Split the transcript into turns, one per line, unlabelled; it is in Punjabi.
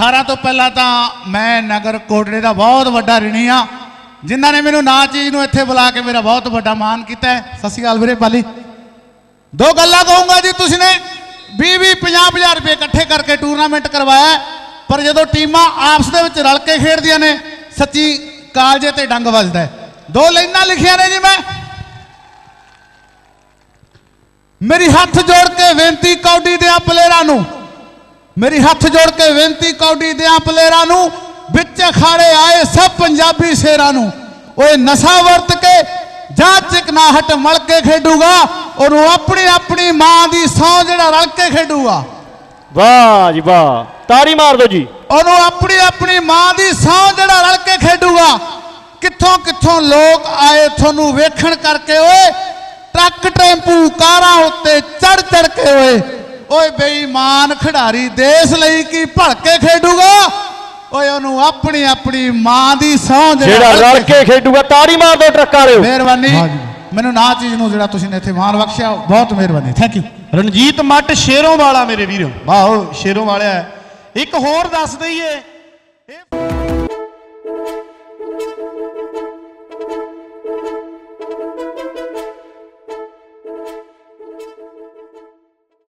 ਸਾਰਿਆਂ ਤੋਂ ਪਹਿਲਾਂ ਤਾਂ ਮੈਂ ਨਗਰ ਕੋਟੜੇ ਦਾ ਬਹੁਤ ਵੱਡਾ ਰਿਣੀ ਆ ਜਿਨ੍ਹਾਂ ਨੇ ਮੈਨੂੰ ਨਾ ਚੀਜ਼ ਨੂੰ ਇੱਥੇ ਬੁਲਾ ਕੇ ਮੇਰਾ ਬਹੁਤ ਵੱਡਾ ਮਾਣ ਕੀਤਾ ਸਤਿ ਸ਼੍ਰੀ ਅਕਾਲ ਵੀਰੇ ਪਾਲੀ। ਦੋ ਗੱਲਾਂ ਕਹੂੰਗਾ ਜੀ ਤੁਸੀਂ ਨੇ। 20 20 50 50 ਰੁਪਏ ਇਕੱਠੇ ਕਰਕੇ ਟੂਰਨਾਮੈਂਟ ਕਰਵਾਇਆ ਪਰ ਜਦੋਂ ਟੀਮਾਂ ਆਪਸ ਦੇ ਵਿੱਚ ਰਲ ਕੇ ਖੇਡਦੀਆਂ ਨੇ, ਸੱਚੀ ਕਾਲਜੇ ਤੇ ਡੰਗ ਵੱਜਦਾ ਦੋ ਲਾਈਨਾਂ ਲਿਖੀਆਂ ਨੇ ਜੀ ਮੈਂ। ਮੇਰੀ ਹੱਥ ਜੋੜ ਕੇ ਬੇਨਤੀ ਕੌਡੀ ਦੇ ਪਲੇਅਰਾਂ ਨੂੰ। ਮੇਰੀ ਹੱਥ ਜੋੜ ਕੇ ਬੇਨਤੀ ਕੌਡੀ ਦੇ ਪਲੇਅਰਾਂ ਨੂੰ ਵਿੱਚ ਅਖਾੜੇ ਆਏ ਸਭ ਪੰਜਾਬੀ ਸ਼ੇਰਾਂ ਨੂੰ। ਓਏ ਨਸ਼ਾ ਵਰਤ ਕੇ ਜਾਂ ਚਿਕਨਾਹਟ ਮਲ ਕੇ ਖੇਡੂਗਾ ਉਹਨੂੰ ਆਪਣੀ ਆਪਣੀ ਮਾਂ ਦੀ ਸੌ ਜਿਹੜਾ ਰਲ ਕੇ ਖੇਡੂਗਾ।
ਵਾਹ ਜੀ ਵਾਹ ਤਾੜੀ ਮਾਰ ਦਿਓ ਜੀ।
ਉਹਨੂੰ ਆਪਣੀ ਆਪਣੀ ਮਾਂ ਦੀ ਸੌ ਜਿਹੜਾ ਰਲ ਕੇ ਖੇਡੂਗਾ। ਕਿੱਥੋਂ ਕਿੱਥੋਂ ਲੋਕ ਆਏ ਤੁਹਾਨੂੰ ਵੇਖਣ ਕਰਕੇ ਓਏ ਟਰੱਕ ਟੈਂਪੂ ਕਾਰਾਂ ਉੱਤੇ ਚੜ ਚੜ ਕੇ ਓਏ। ਓਏ ਬੇਈਮਾਨ ਖਿਡਾਰੀ ਦੇਸ਼ ਲਈ ਕੀ ਭਲਕੇ ਖੇਡੂਗਾ? ਓਏ ਉਹਨੂੰ ਆਪਣੀ ਆਪਣੀ ਮਾਂ ਦੀ ਸੌ
ਜਿਹੜਾ ਰਲ ਕੇ ਖੇਡੂਗਾ ਤਾੜੀ ਮਾਰ ਦਿਓ ਟਰੱਕਾਂ ਵਾਲਿਓ।
ਮਿਹਰਬਾਨੀ। ਮੈਨੂੰ ਨਾ ਚੀਜ਼ ਨੂੰ ਜਿਹੜਾ ਤੁਸੀਂ ਨੇ ਇੱਥੇ ਮਾਣ ਬਖਸ਼ਿਆ ਬਹੁਤ ਮਿਹਰਬਾਨੀ। ਥੈਂਕ ਯੂ
ਰਣਜੀਤ ਮੱਟ ਸ਼ੇਰੋਂ ਵਾਲਾ ਮੇਰੇ ਵੀਰੋ। ਵਾਓ। ਸ਼ੇਰੋਂ ਵਾਲਿਆ ਇੱਕ ਹੋਰ ਦੱਸ ਦਈਏ। ਇਹ